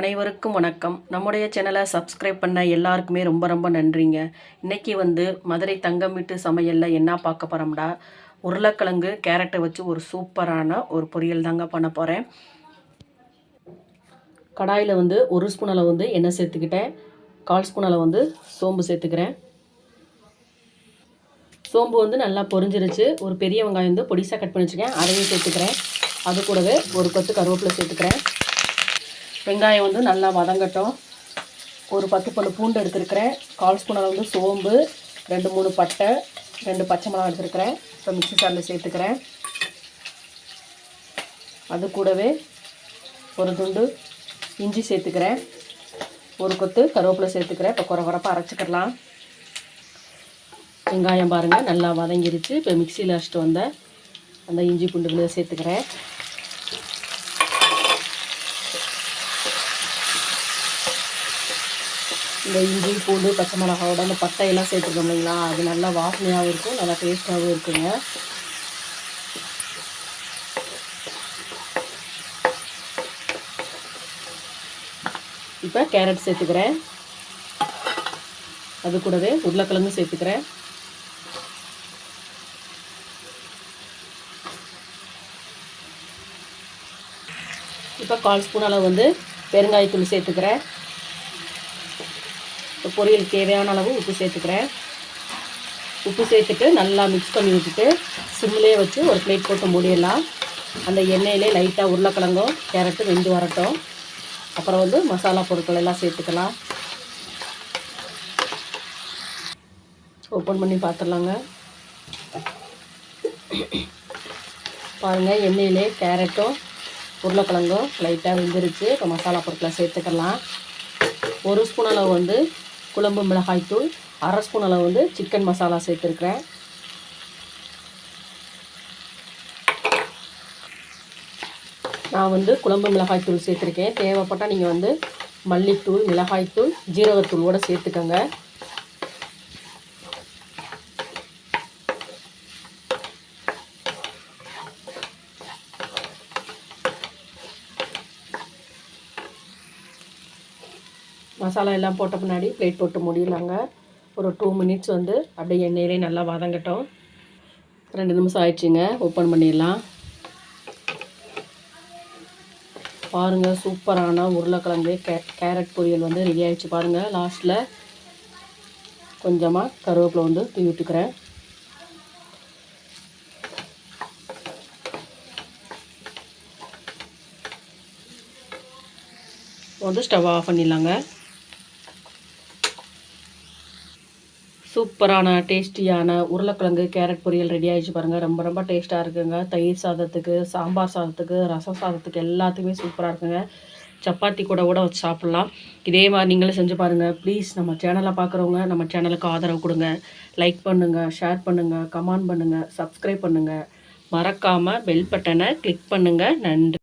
அனைவருக்கும் வணக்கம். நம்முடைய சேனலை சப்ஸ்கிரைப் பண்ண எல்லாருக்குமே ரொம்ப ரொம்ப நன்றிங்க. இன்றைக்கி வந்து மதுரை தங்கம் வீட்டு சமையலில் என்ன பார்க்க போகிறோம்டா உருளைக்கிழங்கு கேரட்டை வச்சு ஒரு சூப்பரான ஒரு பொரியல் தாங்க பண்ண போகிறேன் கடாயில் வந்து ஒரு ஸ்பூன் அளவு வந்து எண்ணெய் சேர்த்துக்கிட்டேன். கால் ஸ்பூன் அளவு வந்து சோம்பு சேர்த்துக்கிறேன். சோம்பு வந்து நல்லா பொரிஞ்சிருச்சு. ஒரு பெரிய வெங்காயம் வந்து பொடிசாக கட் பண்ணி வச்சுருக்கேன் அதையும் சேர்த்துக்கிறேன். அது கூடவே ஒரு கொத்து கருவேப்பிலை சேர்த்துக்கிறேன். வெங்காயம் வந்து நல்லா வதங்கட்டும். ஒரு பத்து பல்லு பூண்டு எடுத்துருக்கிறேன். கால் ஸ்பூன் அளவு வந்து சோம்பு ரெண்டு மூணு பட்டை ரெண்டு பச்சை மிளகா எடுத்துருக்கிறேன். இப்போ மிக்ஸி சாரில் சேர்த்துக்கிறேன். அது கூடவே ஒரு துண்டு இஞ்சி சேர்த்துக்கிறேன். ஒரு கொத்து கருவேப்பிலை சேர்த்துக்கிறேன். இப்போ குறை குறப்பாக அரைச்சிக்கிடலாம் வெங்காயம் பாருங்கள் நல்லா வதங்கிருச்சு. இப்போ மிக்சியில் அரைச்சிட்டு வந்தேன் அந்த இஞ்சி பூண்டு சேர்த்துக்கிறேன். இந்த இஞ்சி பூண்டு பச்சை மிளகாவோட அந்த பட்டையெல்லாம் சேர்த்துருக்கோம் இல்லைங்களா? அது நல்லா வாசனையாகவும் இருக்கும் நல்லா டேஸ்ட்டாகவும் இருக்குங்க. இப்போ கேரட் சேர்த்துக்கிறேன். அது கூடவே உருளைக்கிழங்கு சேர்த்துக்கிறேன். இப்போ கால் ஸ்பூன் அளவு வந்து பெருங்காயத்தூள் சேர்த்துக்கிறேன். பொரியல் தேவையான அளவு உப்பு சேர்த்துக்கிறேன். உப்பு சேர்த்துட்டு நல்லா மிக்ஸ் பண்ணி விட்டுட்டு சிம்லேயே வச்சு ஒரு பிளேட் போட்டு மூடிடலாம். அந்த எண்ணெயிலே லைட்டாக உருளைக்கிழங்கும் கேரட்டு வெந்து வரட்டும். அப்புறம் வந்து மசாலா பொருட்கள் எல்லாம் சேர்த்துக்கலாம். ஓப்பன் பண்ணி பார்த்துடலாங்க பாருங்கள் எண்ணெயிலே கேரட்டும் உருளைக்கிழங்கும் லைட்டாக வெந்துருச்சு. இப்போ மசாலா பொருட்களை சேர்த்துக்கலாம். ஒரு ஸ்பூன் அளவு வந்து குழம்பு மிளகாய்த்தூள் அரை ஸ்பூன் அளவு வந்து சிக்கன் மசாலா சேர்த்துருக்குறேன். நான் வந்து குழம்பு மிளகாய்த்தூள் சேர்த்துருக்கேன். தேவைப்பட்டால் நீங்கள் வந்து மல்லித்தூள் மிளகாய்த்தூள் ஜீரகத்தூளோடு சேர்த்துக்கோங்க. மசாலா எல்லாம் போட்ட பின்னாடி பிளேட் போட்டு முடியலாங்க ஒரு டூ மினிட்ஸ் வந்து அப்படியே எண்ணெயிலே நல்லா வதங்கட்டும். ரெண்டு நிமிஷம் ஆயிடுச்சுங்க. ஓப்பன் பண்ணிடலாம். பாருங்கள் சூப்பரான உருளைக்கிழங்கு கே கேரட் பொரியல் வந்து ரெடி ஆகிடுச்சு பாருங்கள் லாஸ்ட்டில் கொஞ்சமாக கருவேப்பிலை வந்து தூவி விட்டுக்கிறேன். வந்து ஸ்டவ் ஆஃப் பண்ணிடலாங்க. சூப்பரான டேஸ்டியான உருளைக்கிழங்கு கேரட் பொரியல் ரெடி ஆகிடுச்சு பாருங்கள் ரொம்ப ரொம்ப டேஸ்ட்டாக இருக்குங்க. தயிர் சாதத்துக்கு சாம்பார் சாதத்துக்கு ரசம் சாதத்துக்கு எல்லாத்துக்குமே சூப்பராக இருக்குங்க. சப்பாத்தி கூட கூட வச்சு சாப்பிட்லாம். இதே மாதிரி நீங்களும் செஞ்சு பாருங்கள் ப்ளீஸ் நம்ம சேனலை பார்க்குறவங்க நம்ம சேனலுக்கு ஆதரவு கொடுங்க. லைக் பண்ணுங்கள் ஷேர் பண்ணுங்கள் கமெண்ட் பண்ணுங்கள் சப்ஸ்கிரைப் பண்ணுங்கள் மறக்காமல் பெல் பட்டனை கிளிக் பண்ணுங்கள் நன்றி.